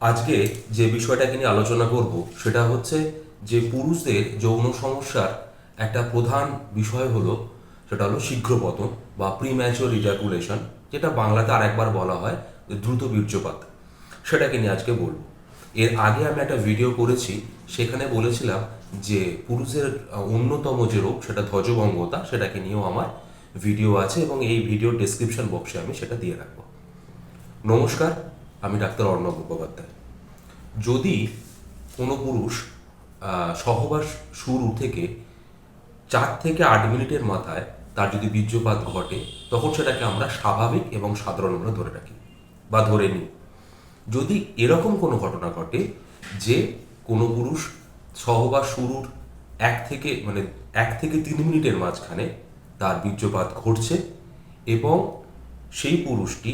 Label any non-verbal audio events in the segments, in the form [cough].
আজকে যে বিষয়টাকে নিয়ে আলোচনা করব, সেটা হচ্ছে যে পুরুষদের যৌন সমস্যার একটা প্রধান বিষয় হলো, সেটা হলো শীঘ্র পতন বা প্রিম্যাচুয়ার ইজাকুলেশন যেটা বাংলাতে আরেকবার বলা হয় দ্রুত বীর্যপাত। সেটাকে নিয়ে আজকে বলব। এর আগে আমি একটা ভিডিও করেছি, সেখানে বলেছিলাম যে পুরুষের অন্যতম যে রোগ, সেটা ধ্বজভঙ্গতা, সেটাকে নিয়েও আমার ভিডিও আছে এবং এই ভিডিওর ডেসক্রিপশন বক্সে আমি সেটা দিয়ে রাখব। নমস্কার। আমি ডাক্তার অর্ণব মুখোপাধ্যায়। যদি কোনো পুরুষ সহবাস শুরু থেকে চার থেকে আট মিনিটের মাথায় তার যদি বীর্যপাত ঘটে, তখন সেটাকে আমরা স্বাভাবিক এবং সাধারণ আমরা ধরে রাখি বা ধরে নিই। যদি এরকম কোনো ঘটনা ঘটে যে কোনো পুরুষ সহবাস শুরুর এক থেকে মানে এক থেকে তিন মিনিটের মাঝখানে তার বীর্যপাত ঘটছে এবং সেই পুরুষটি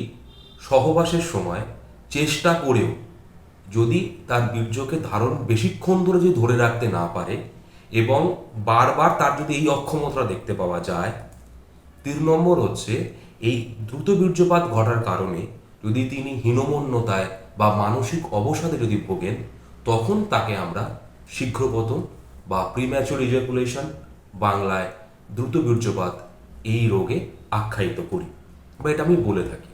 সহবাসের সময় চেষ্টা করেও যদি তার বীর্যকে ধারণ বেশিক্ষণ ধরে যদি ধরে রাখতে না পারে এবং বারবার তার যদি এই অক্ষমতা দেখতে পাওয়া যায়, তিন নম্বর হচ্ছে এই দ্রুত বীর্যপাত ঘটার কারণে যদি তিনি হীনমন্যতায় বা মানসিক অবসাদে যদি ভোগেন, তখন তাকে আমরা শীঘ্রপতন বা প্রিম্যাচুর ইজাকুলেশন বাংলায় দ্রুত বীর্যপাত এই রোগে আখ্যায়িত করি। বা এটা আমি বলে থাকি।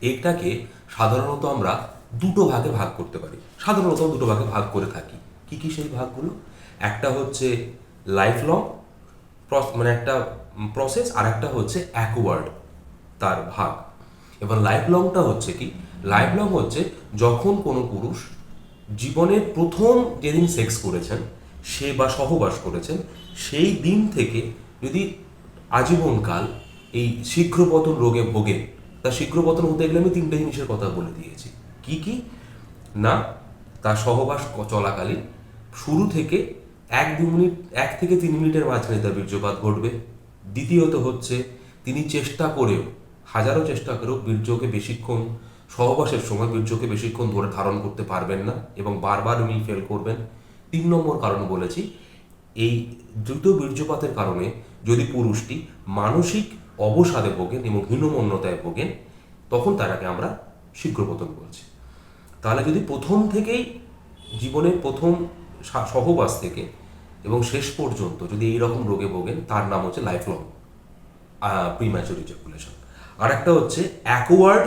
এটাকে সাধারণত আমরা দুটো ভাগে ভাগ করতে পারি। সাধারণত দুটো ভাগে ভাগ করে থাকি। কি কি সেই ভাগগুলো? একটা হচ্ছে লাইফ লং মানে একটা প্রসেস আর একটা হচ্ছে অ্যাকওয়ার্ড তার ভাগ। এবার লাইফ লংটা হচ্ছে কি? লাইফ লং হচ্ছে যখন কোনো পুরুষ জীবনের প্রথম যেদিন সেক্স করেছেন, সে বা সহবাস করেছেন, সেই দিন থেকে যদি আজীবনকাল এই শীঘ্রপতন রোগে ভোগেন শীঘ্র শীঘ্রপতন হতে গেলে আমি তিনটে জিনিসের কথা বলে দিয়েছি। কি কি? না তার সহবাস চলাকালীন। শুরু থেকে এক দু মিনিট, এক থেকে তিন মিনিটের মাঝখানে তার বীর্যপাত ঘটবে। দ্বিতীয়ত হচ্ছে, তিনি চেষ্টা করেও, হাজারো চেষ্টা করেও বীর্যকে বেশিক্ষণ, সহবাসের সময় বীর্যকে বেশিক্ষণ ধরে ধারণ করতে পারবেন না এবং বারবার উনি ফেল করবেন। তিন নম্বর কারণ বলেছি, এই দ্রুত বীর্যপাতের কারণে যদি পুরুষটি মানসিক অবসাদে ভোগেন এবং হীনমন্যতায় ভোগেন, তখন তারাকে আমরা শীঘ্রপতন বলছি। তাহলে যদি প্রথম থেকেই জীবনের প্রথম সহবাস থেকে এবং শেষ পর্যন্ত যদি এই রকম রোগে ভোগেন, তার নাম হচ্ছে লাইফ লং প্রিম্যাচুর ইজাকুলেশন আর একটা হচ্ছে অ্যাকওয়ার্ড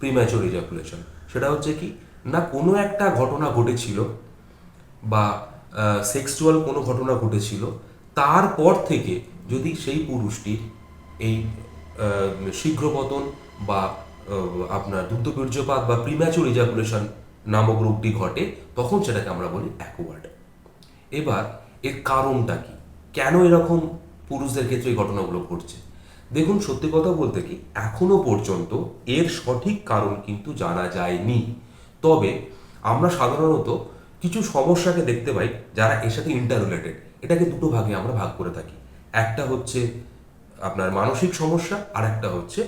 প্রিম্যাচুর ইজাকুলেশন সেটা হচ্ছে কি, না কোনো একটা ঘটনা ঘটেছিল বা সেক্সুয়াল কোনো ঘটনা ঘটেছিল, তারপর থেকে যদি সেই পুরুষটির এই আহ, শীঘ্রপতন বা আপনার দ্রুত বীর্যপাত বা প্রিম্যাচুর ইজাকুলেশন নামক রোগটি ঘটে তখন সেটাকে আমরা বলি অ্যাকওয়ার্ড এবার এর কারণটা কি? কেন এরকম পুরুষদের ক্ষেত্রে এই ঘটনাগুলো ঘটছে? দেখুন সত্যি কথা বলতে কি এখনও পর্যন্ত এর সঠিক কারণ কিন্তু জানা যায়নি। তবে আমরা সাধারণত কিছু সমস্যাকে দেখতে পাই যারা এর সাথে ইন্টার এটাকে দুটো ভাগে আমরা ভাগ করে থাকি। একটা হচ্ছে আপনার মানসিক সমস্যা আর একটা হচ্ছে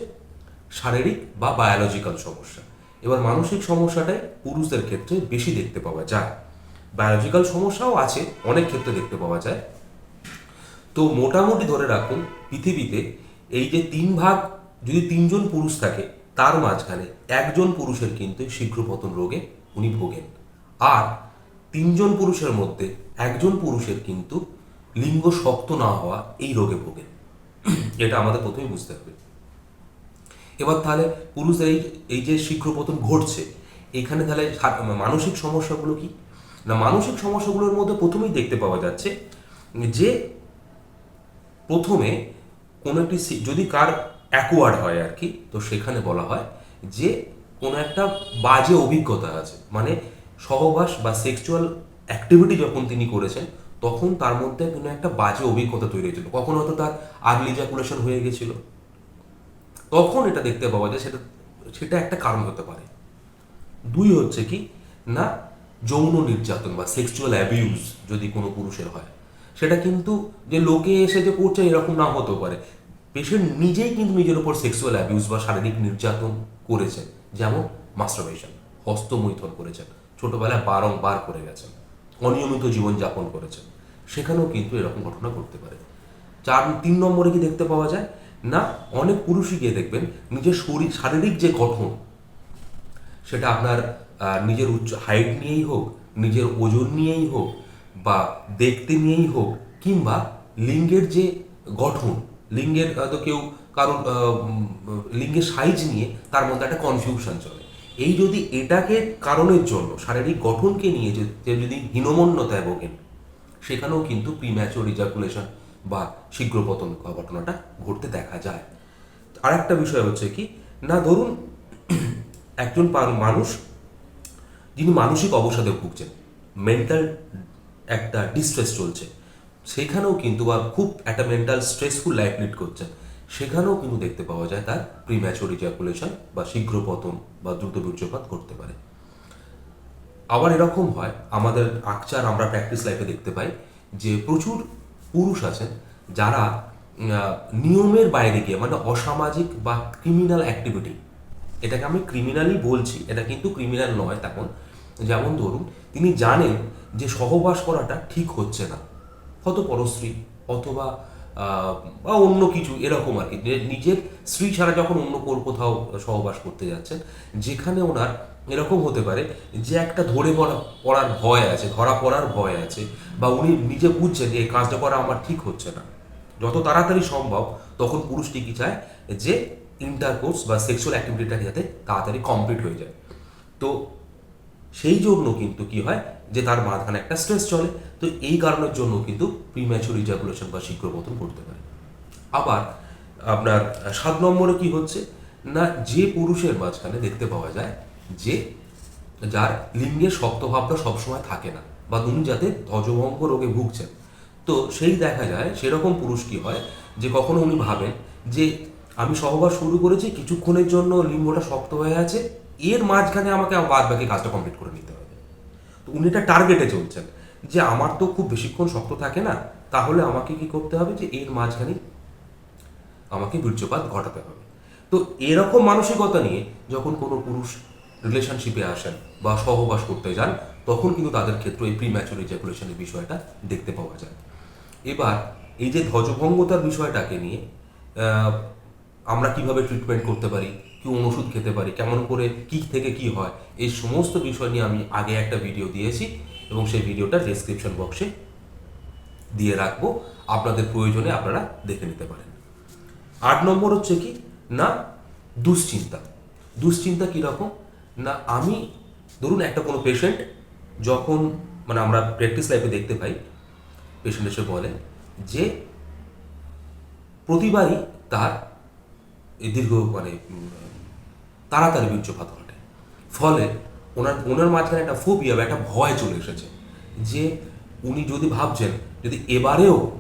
শারীরিক বা বায়োলজিক্যাল সমস্যা। এবার মানসিক সমস্যাটাই পুরুষদের ক্ষেত্রে বেশি দেখতে পাওয়া যায়। বায়োলজিক্যাল সমস্যাও আছে, অনেক ক্ষেত্রে দেখতে পাওয়া যায়। তো মোটামুটি ধরে রাখুন, পৃথিবীতে এই যে তিন ভাগ, যদি তিনজন পুরুষ থাকে, তার মাঝখানে একজন পুরুষের কিন্তু শীঘ্রপতন রোগে উনি ভোগেন। আর তিনজন পুরুষের মধ্যে একজন পুরুষের কিন্তু লিঙ্গ শক্ত না হওয়া এই রোগে ভোগেন। এটা আমাদের প্রথমেই বুঝতে হবে। এবার তাহলে পুরুষদের এই এই যে শীঘ্রপতন ঘটছে, এখানে তাহলে মানসিক সমস্যাগুলো কি? না, মানসিক সমস্যাগুলোর মধ্যে প্রথমেই দেখতে পাওয়া যাচ্ছে যে প্রথমে কোনো একটি যদি কার অ্যাকোয়ার্ড হয় আর কি, তো সেখানে বলা হয় যে কোনো একটা বাজে অভিজ্ঞতা আছে। মানে সহবাস বা সেক্সুয়াল অ্যাক্টিভিটি যখন তিনি করেছেন তখন তার মধ্যে কোনো একটা বাজে অভিজ্ঞতা তৈরি হয়েছিল। কখনো হয়তো তার আর্লি জ্যাকুলেশন হয়ে গেছিল। তখন এটা দেখতে পাওয়া যায়, সেটা সেটা একটা কারণ হতে পারে। দুই হচ্ছে কি, না, যৌন নির্যাতন বা সেক্সুয়াল অ্যাবিউজ যদি কোনো পুরুষের হয়, সেটা কিন্তু যে লোকে এসে যে করছে এরকম না হতে পারে। পেশেন্ট নিজেই কিন্তু নিজের উপর সেক্সুয়াল অ্যাবিউজ বা শারীরিক নির্যাতন করেছেন যেমন মাস্টারবেশন হস্তমৈথন করেছেন, ছোটবেলায় বারংবার করে গেছেন। অনিয়মিত জীবনযাপন করেছেন। সেখানেও কিন্তু এরকম ঘটনা ঘটতে পারে। চার, তিন নম্বরে কি দেখতে পাওয়া যায়? না, অনেক পুরুষই গিয়ে দেখবেন, নিজের শরীর, শারীরিক যে গঠন, সেটা আপনার নিজের উচ্চ হাইট নিয়েই হোক, নিজের ওজন নিয়েই হোক, বা দেখতে নিয়েই হোক, কিংবা লিঙ্গের যে গঠন, লিঙ্গের, হয়তো কেউ কারণ লিঙ্গের সাইজ নিয়ে তার মধ্যে একটা কনফিউশন চলে। এই যদি এটাকে কারণের জন্য, শারীরিক গঠনকে নিয়ে যদি হীনমন্যতায় ভোগেন সেখানেও কিন্তু প্রিম্যাচুর রিজাকুলেশন বা শীঘ্র পতন ঘটনাটা ঘটতে দেখা যায়। আর একটা বিষয় হচ্ছে কি, না ধরুন [clears throat] একজন মানুষ, যিনি মানসিক অবসাদে ভুগছেন মেন্টাল একটা ডিস্ট্রেস চলছে, সেখানেও কিন্তু বা খুব একটা মেন্টাল স্ট্রেসফুল লাইফ লিড করছেন। সেখানেও কিন্তু দেখতে পাওয়া যায় তার প্রিম্যাচুর ইজাকুলেশন বা শীঘ্র পতন বা দ্রুত বীর্যপাত করতে পারে। আবার এরকম হয়, আমাদের আকচার আমরা প্র্যাকটিস লাইফে দেখতে পাই যে প্রচুর পুরুষ আছেন যারা নিয়মের বাইরে গিয়ে মানে অসামাজিক বা ক্রিমিনাল অ্যাক্টিভিটি এটাকে আমি ক্রিমিনালই বলছি, এটা কিন্তু ক্রিমিনাল নয় তেমন। যেমন ধরুন, তিনি জানেন যে সহবাস করাটা ঠিক হচ্ছে না হয়তো পরশ্রী অথবা বা অন্য কিছু, এরকম আর কি। নিজের স্ত্রী ছাড়া যখন অন্য কোথাও সহবাস করতে যাচ্ছেন, যেখানে ওনার এরকম হতে পারে যে একটা ধরে পড়া, পড়ার ভয় আছে, ধরা পড়ার ভয় আছে, বা উনি নিজে বুঝছেন যে এই কাজটা করা আমার ঠিক হচ্ছে না। যত তাড়াতাড়ি সম্ভব তখন পুরুষটি কি চায় যে ইন্টারকোর্স বা সেক্সুয়াল অ্যাক্টিভিটিটা যাতে তাড়াতাড়ি কমপ্লিট হয়ে যায়। তো সেই জন্য কিন্তু কি হয় যে তার মাঝখানে একটা স্ট্রেস চলে। তো এই কারণের জন্য কিন্তু প্রিম্যাচুর ইজাকুলেশন বা শীঘ্র পতন করতে পারে। আবার আপনার সাত নম্বরে কি হচ্ছে? না, যে পুরুষের মাঝখানে দেখতে পাওয়া যায় যে যার লিঙ্গের শক্তভাবটা সবসময় থাকে না বা উনি যাতে ধ্বজভঙ্গ রোগে ভুগছেন। তো সেই দেখা যায় সেরকম পুরুষ কি হয় যে কখনো উনি ভাবেন যে আমি সহবাস শুরু করেছি, কিছুক্ষণের জন্য লিঙ্গটা শক্ত হয়ে আছে এর মাঝখানে আমাকে বাদ বাকি কাজটা কমপ্লিট করে নিতে হবে। তো উনি এটা টার্গেটে চলছেন যে আমার তো খুব বেশিক্ষণ শক্ত থাকে না, তাহলে আমাকে কি করতে হবে যে এর মাঝখানে আমাকে বীর্যপাত ঘটাতে হবে। তো এরকম মানসিকতা নিয়ে যখন কোনো পুরুষ রিলেশনশিপে আসেন বা সহবাস করতে যান, তখন কিন্তু তাদের ক্ষেত্রে এই প্রিম্যাচুর ইজাকুলেশনের বিষয়টা দেখতে পাওয়া যায়। এবার এই যে ধ্বজভঙ্গতার বিষয়টাকে নিয়ে আমরা কীভাবে ট্রিটমেন্ট করতে পারি কি ওষুধ খেতে পারি, কেমন করে, কি থেকে কি হয়, এই সমস্ত বিষয় নিয়ে আমি আগে একটা ভিডিও দিয়েছি এবং সেই ভিডিওটা ডেসক্রিপশন বক্সে দিয়ে রাখব। আপনাদের প্রয়োজনে আপনারা দেখে নিতে পারেন। আট নম্বর হচ্ছে কি? না, দুশ্চিন্তা। দুশ্চিন্তা কীরকম না, আমি, ধরুন একটা কোনো পেশেন্ট যখন মানে আমরা প্র্যাকটিস লাইফে দেখতে পাই পেশেন্ট এসে বলেন যে প্রতিবারই তার দীর্ঘ মানে তাড়াতাড়ি বীর্যপাত ঘটে। ফলে ওনার ওনার মাঝখানে একটা ফোবিয়া বা একটা ভয় চলে এসেছে যে উনি যদি ভাবছেন, যদি এবারেও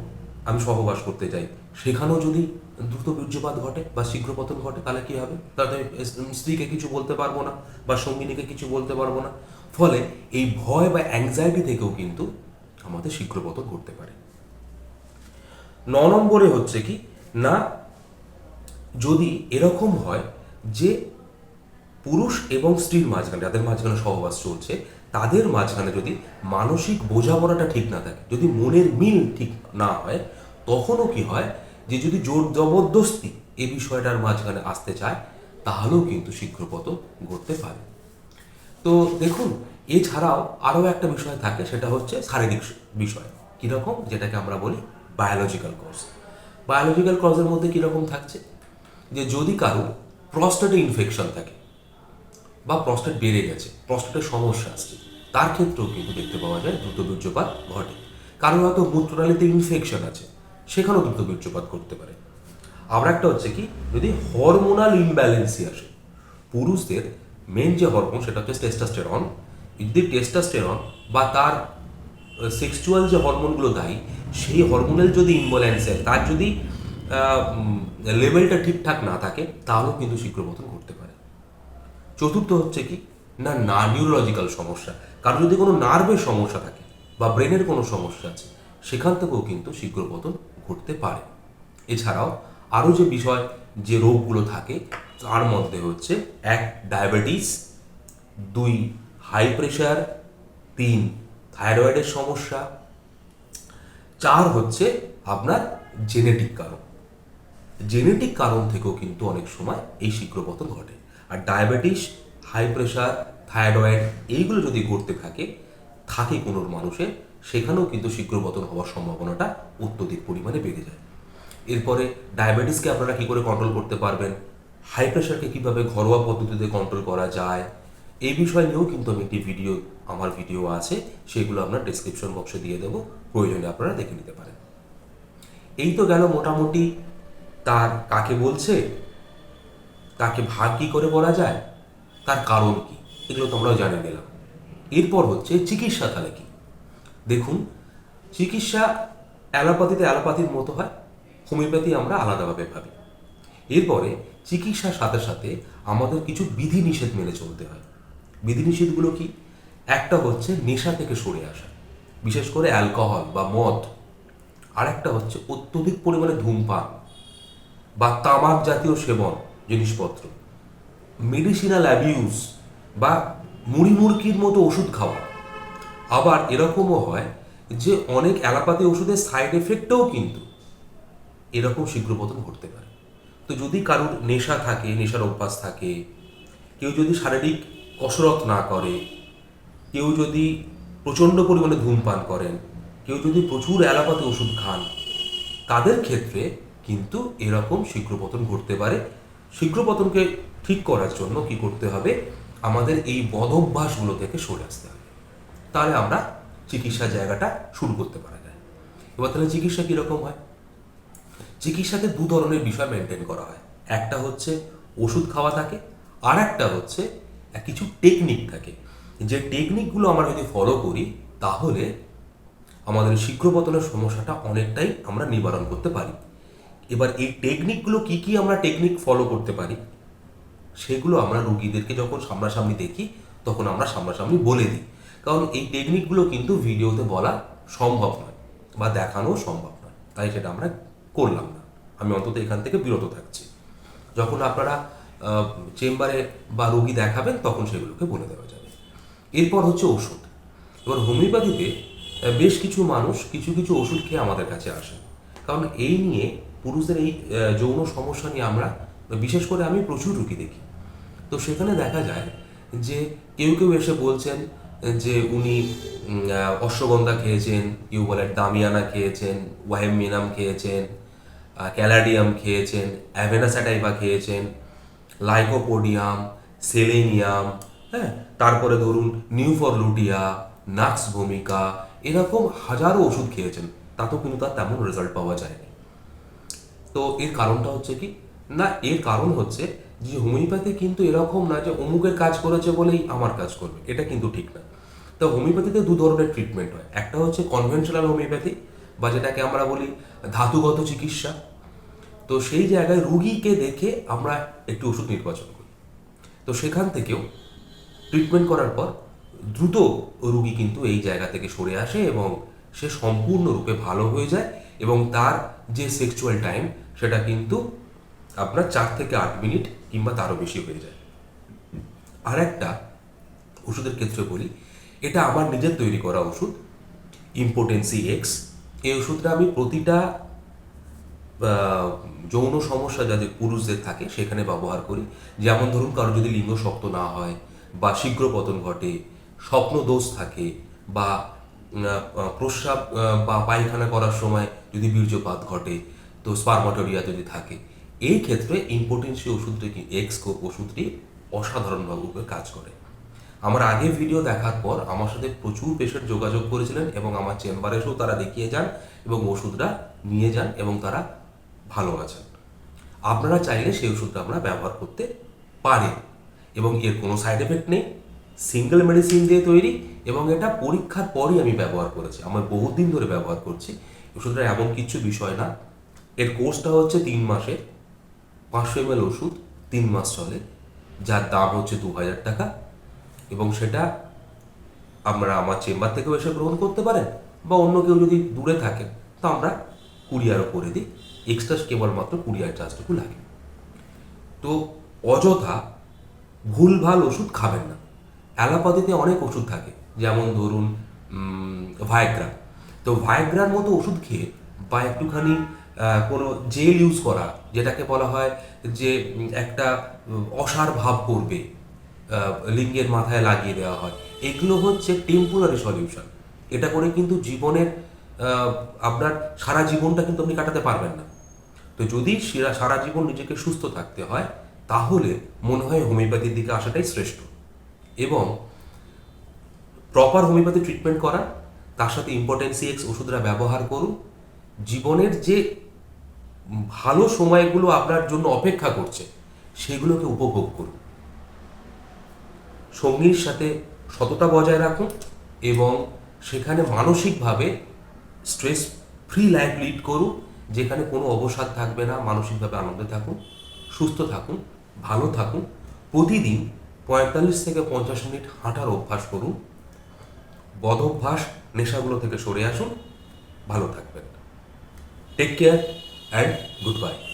আমি সহবাস করতে যাই সেখানেও যদি দ্রুত বীর্যপাত ঘটে বা শীঘ্র পতন ঘটে, তাহলে কি হবে? তাহলে স্ত্রীকে কিছু বলতে পারব না বা সঙ্গিনীকে কিছু বলতে পারব না। ফলে এই ভয় বা অ্যাংজাইটি থেকেও কিন্তু আমাদের শীঘ্র পতন ঘটতে পারে। ন নম্বরে হচ্ছে কি, না যদি এরকম হয় যে পুরুষ এবং স্ত্রীর মাঝখানে, যাদের মাঝখানে সহবাস চলছে, তাদের মাঝখানে যদি মানসিক বোঝাপড়াটা ঠিক না থাকে, যদি মনের মিল ঠিক না হয়, তখনও কি হয় যে যদি জোর জবরদস্তি এই বিষয়টার মাঝখানে আসতে চায়, তাহলেও কিন্তু শীঘ্র পতন ঘটতে পারে। তো দেখুন, এছাড়াও আরও একটা বিষয় থাকে, সেটা হচ্ছে শারীরিক বিষয়, কীরকম? যেটাকে আমরা বলি বায়োলজিক্যাল কজ বায়োলজিক্যাল কজের মধ্যে কীরকম থাকছে? যে যদি কারও প্রস্টেটে ইনফেকশন থাকে বা প্রস্টেট বেড়ে গেছে প্রস্টেটের সমস্যা আসছে, তার ক্ষেত্রেও কিন্তু দেখতে পাওয়া যায় দ্রুত বীর্যপাত ঘটে। কারও হয়তো মূত্রনালীতে ইনফেকশন আছে, সেখানেও দ্রুত বীর্যপাত করতে পারে। আবার একটা হচ্ছে কি, যদি হরমোনাল ইমব্যালেন্সি আসে, পুরুষদের মেন যে হরমোন সেটা হচ্ছে টেস্টাস্টেরন যদি টেস্টাস্টেরন বা তার সেক্সুয়াল যে হরমোনগুলো দায়ী, সেই হরমোনাল যদি ইমব্যালেন্স হয় তার যদি লেভেলটা ঠিকঠাক না থাকে তাহলেও কিন্তু শীঘ্র পতন ঘটতে পারে। চতুর্থ হচ্ছে কি? না না নিউরোলজিক্যাল সমস্যা। কারণ যদি কোনো নার্ভের সমস্যা থাকে বা ব্রেনের কোনো সমস্যা আছে, সেখান থেকেও কিন্তু শীঘ্র পতন ঘটতে পারে। এছাড়াও আরও যে বিষয়, যে রোগগুলো থাকে, তার মধ্যে হচ্ছে এক ডায়াবেটিস দুই হাই প্রেশার তিন থাইরয়েডের সমস্যা, চার হচ্ছে আপনার জেনেটিক কারণ। জেনেটিক কারণ থেকেও কিন্তু অনেক সময় এই শীঘ্র পতন ঘটে। আর ডায়াবেটিস হাই প্রেশার থাইরয়েড এইগুলো যদি ঘটতে থাকে থাকে কোনো মানুষের, সেখানেও কিন্তু শীঘ্র পতন হওয়ার সম্ভাবনাটা অত্যধিক পরিমাণে বেড়ে যায়। এরপরে ডায়াবেটিসকে আপনারা কী করে কন্ট্রোল করতে পারবেন? হাই প্রেশারকে কীভাবে ঘরোয়া পদ্ধতিতে কন্ট্রোল করা যায়? এই বিষয় নিয়েও কিন্তু আমি একটি ভিডিও আমার ভিডিও আছে, সেগুলো আপনার ডিসক্রিপশন বক্সে দিয়ে দেবো। প্রয়োজনে আপনারা দেখে নিতে পারেন। এই তো গেল মোটামুটি তার কাকে বলছে? তাকে ভাগ কি করে বলা যায়? তার কারণ কি? এগুলো তোমরাও জানে গেলাম। এরপর হচ্ছে চিকিৎসা তাহলে কি? দেখুন, চিকিৎসা অ্যালোপ্যাথিতে অ্যালোপ্যাথির মতো হয়, হোমিওপ্যাথি আমরা আলাদাভাবে ভাবি। এরপরে চিকিৎসার সাথে সাথে আমাদের কিছু বিধিনিষেধ মেনে চলতে হয়। বিধিনিষেধগুলো কি? একটা হচ্ছে নেশা থেকে সরে আসা, বিশেষ করে অ্যালকোহল বা মদ। আরেকটা হচ্ছে অত্যধিক পরিমাণে ধূমপান। বা তামাক জাতীয় সেবন জিনিসপত্র, মেডিসিনাল অ্যাবিউজ বা মুড়ি মুড়কির মতো ওষুধ খাওয়া। আবার এরকমও হয় যে অনেক অ্যালোপ্যাথি ওষুধের সাইড এফেক্টও কিন্তু এরকম শীঘ্র পতন ঘটতে পারে। তো যদি কারোর নেশা থাকে, নেশার অভ্যাস থাকে, কেউ যদি শারীরিক কসরত না করে, কেউ যদি প্রচণ্ড পরিমাণে ধূমপান করেন, কেউ যদি প্রচুর অ্যালোপ্যাথি ওষুধ খান, তাদের ক্ষেত্রে কিন্তু এরকম শীঘ্র পতন ঘটতে পারে। শীঘ্র পতনকে ঠিক করার জন্য কি করতে হবে? আমাদের এই বদভ্যাসগুলো থেকে সরে আসতে হবে। তাহলে আমরা চিকিৎসা জায়গাটা শুরু করতে পারা যায়। এবার তাহলে চিকিৎসা কীরকম হয়? চিকিৎসাতে দু ধরনের বিষয় মেনটেন করা হয়। একটা হচ্ছে ওষুধ খাওয়া থাকে আর একটা হচ্ছে কিছু টেকনিক থাকে। যে টেকনিকগুলো আমরা যদি ফলো করি, তাহলে আমাদের শীঘ্র পতনের সমস্যাটা অনেকটাই আমরা নিবারণ করতে পারি। এবার এই টেকনিকগুলো কি কি আমরা টেকনিক ফলো করতে পারি, সেগুলো আমরা রুগীদেরকে যখন সামনাসামনি দেখি, তখন আমরা সামনাসামনি বলে দিই। কারণ এই টেকনিকগুলো কিন্তু ভিডিওতে বলা সম্ভব নয় বা দেখানো সম্ভব নয়, তাই সেটা আমরা করলাম না। আমি অন্তত এখান থেকে বিরত থাকছি। যখন আপনারা চেম্বারে বা রোগী দেখাবেন, তখন সেগুলোকে বলে দেওয়া যাবে। এরপর হচ্ছে ওষুধ। এবার হোমিওপ্যাথিতে বেশ কিছু মানুষ কিছু কিছু ওষুধ খেয়ে আমাদের কাছে আসেন। কারণ এই নিয়ে পুরুষদের এই যৌন সমস্যা নিয়ে আমরা, বিশেষ করে আমি প্রচুর রুগী দেখি। তো সেখানে দেখা যায় যে কেউ কেউ এসে বলছেন যে উনি অশ্বগন্ধা খেয়েছেন, কেউ বলেন দামিয়ানা খেয়েছেন, ওয়াহেমিনাম খেয়েছেন ক্যালাডিয়াম খেয়েছেন অ্যাভেনাস্যাটাইভা খেয়েছেন, লাইকোপোডিয়াম, সেলেনিয়াম হ্যাঁ তারপরে ধরুন নিউফরলুটিয়া নাক্স ভূমিকা এরকম হাজারো ওষুধ খেয়েছেন। তাতেও কিন্তু তার তেমন রেজাল্ট পাওয়া যায়নি তো এর কারণটা হচ্ছে কি? না, এর কারণ হচ্ছে যে হোমিওপ্যাথি কিন্তু এরকম না যে অমুকের কাজ করেছে বলেই আমার কাজ করবে। এটা কিন্তু ঠিক না। তো হোমিওপ্যাথিতে দু ধরনের ট্রিটমেন্ট হয়। একটা হচ্ছে কনভেনশনাল হোমিওপ্যাথি বা যেটাকে আমরা বলি ধাতুগত চিকিৎসা। তো সেই জায়গায় রুগীকে দেখে আমরা একটি ওষুধ নির্বাচন করি। তো সেখান থেকেও ট্রিটমেন্ট করার পর দ্রুত রুগী কিন্তু এই জায়গা থেকে সরে আসে এবং সে সম্পূর্ণরূপে ভালো হয়ে যায় এবং তার যে সেক্সুয়াল টাইম সেটা কিন্তু আপনার চার থেকে আট মিনিট কিংবা তারও বেশি হয়ে যায়। আর একটা ওষুধের ক্ষেত্রে বলি, এটা আমার নিজের তৈরি করা ওষুধ ইম্পোর্টেন্সি এক্স এই ওষুধটা আমি প্রতিটা যৌন সমস্যা যাদের পুরুষদের থাকে, সেখানে ব্যবহার করি। যেমন ধরুন, কারও যদি লিঙ্গ শক্ত না হয় বা শীঘ্র পতন ঘটে স্বপ্ন দোষ থাকে বা প্রস্রাব বা পায়খানা করার সময় যদি বীর্যপাত ঘটে, তো স্পার্মাটোরিয়া যদি থাকে, এই ক্ষেত্রে ইম্পোর্টেন্সি ওষুধটি কি এক্স ওষুধটি অসাধারণভাবে কাজ করে। আমার আগে ভিডিও দেখার পর আমার সাথে প্রচুর পেশেন্ট যোগাযোগ করেছিলেন এবং আমার চেম্বারে এসেও তারা দেখিয়ে যান এবং ওষুধটা নিয়ে যান এবং তারা ভালো আছেন। আপনারা চাইলে সেই ওষুধটা আমরা ব্যবহার করতে পারেন এবং এর কোনো সাইড এফেক্ট নেই। সিঙ্গেল মেডিসিন দিয়ে তৈরি এবং এটা পরীক্ষার পরই আমি ব্যবহার করেছি। আমার বহুদিন ধরে ব্যবহার করছি। ওষুধটা এমন কিছু বিষয় না। এর কোর্সটা হচ্ছে তিন মাসে পাঁচশো এমএল ওষুধ তিন মাস চলে, যার দাম হচ্ছে দু হাজার টাকা। এবং সেটা আমরা আমার চেম্বার থেকেও এসে গ্রহণ করতে পারেন, বা অন্য কেউ যদি দূরে থাকেন তো আমরা কুরিয়ারও করে দিই। এক্সট্রা কেবলমাত্র কুরিয়ার চার্জটুকু লাগে। তো অযথা ভুলভাল ওষুধ খাবেন না। অ্যালোপ্যাথিতে অনেক ওষুধ থাকে, যেমন ধরুন ভায়াগ্রা তো ভায়াগ্রার মতো ওষুধ খেয়ে বা একটুখানি কোনো জেল ইউজ করা, যেটাকে বলা হয় যে একটা অসার ভাব করবে লিঙ্গের মাথায় লাগিয়ে দেওয়া হয়, এগুলো হচ্ছে টেম্পোরারি সলিউশন এটা করে কিন্তু জীবনের আপনার সারা জীবনটা কিন্তু আপনি কাটাতে পারবেন না। তো যদি সারা- জীবন নিজেকে সুস্থ থাকতে হয়, তাহলে মনে হয় হোমিওপ্যাথির দিকে আসাটাই শ্রেষ্ঠ। এবং প্রপার হোমিওপ্যাথি ট্রিটমেন্ট করা তার সাথে ইম্পর্টেন্সি এক্স ওষুধরা ব্যবহার করুন। জীবনের যে ভালো সময়গুলো আপনার জন্য অপেক্ষা করছে, সেগুলোকে উপভোগ করুন। সঙ্গীর সাথে সততা বজায় রাখুন এবং সেখানে মানসিকভাবে স্ট্রেস ফ্রি লাইফ লিড করুন, যেখানে কোনো অবসাদ থাকবে না, মানসিকভাবে আনন্দে থাকুন, সুস্থ থাকুন, ভালো থাকুন। প্রতিদিন পঁয়তাল্লিশ থেকে পঞ্চাশ মিনিট হাঁটার অভ্যাস করুন। বদ অভ্যাস নেশাগুলো থেকে সরে আসুন। ভালো থাকবেন। Take care and good bye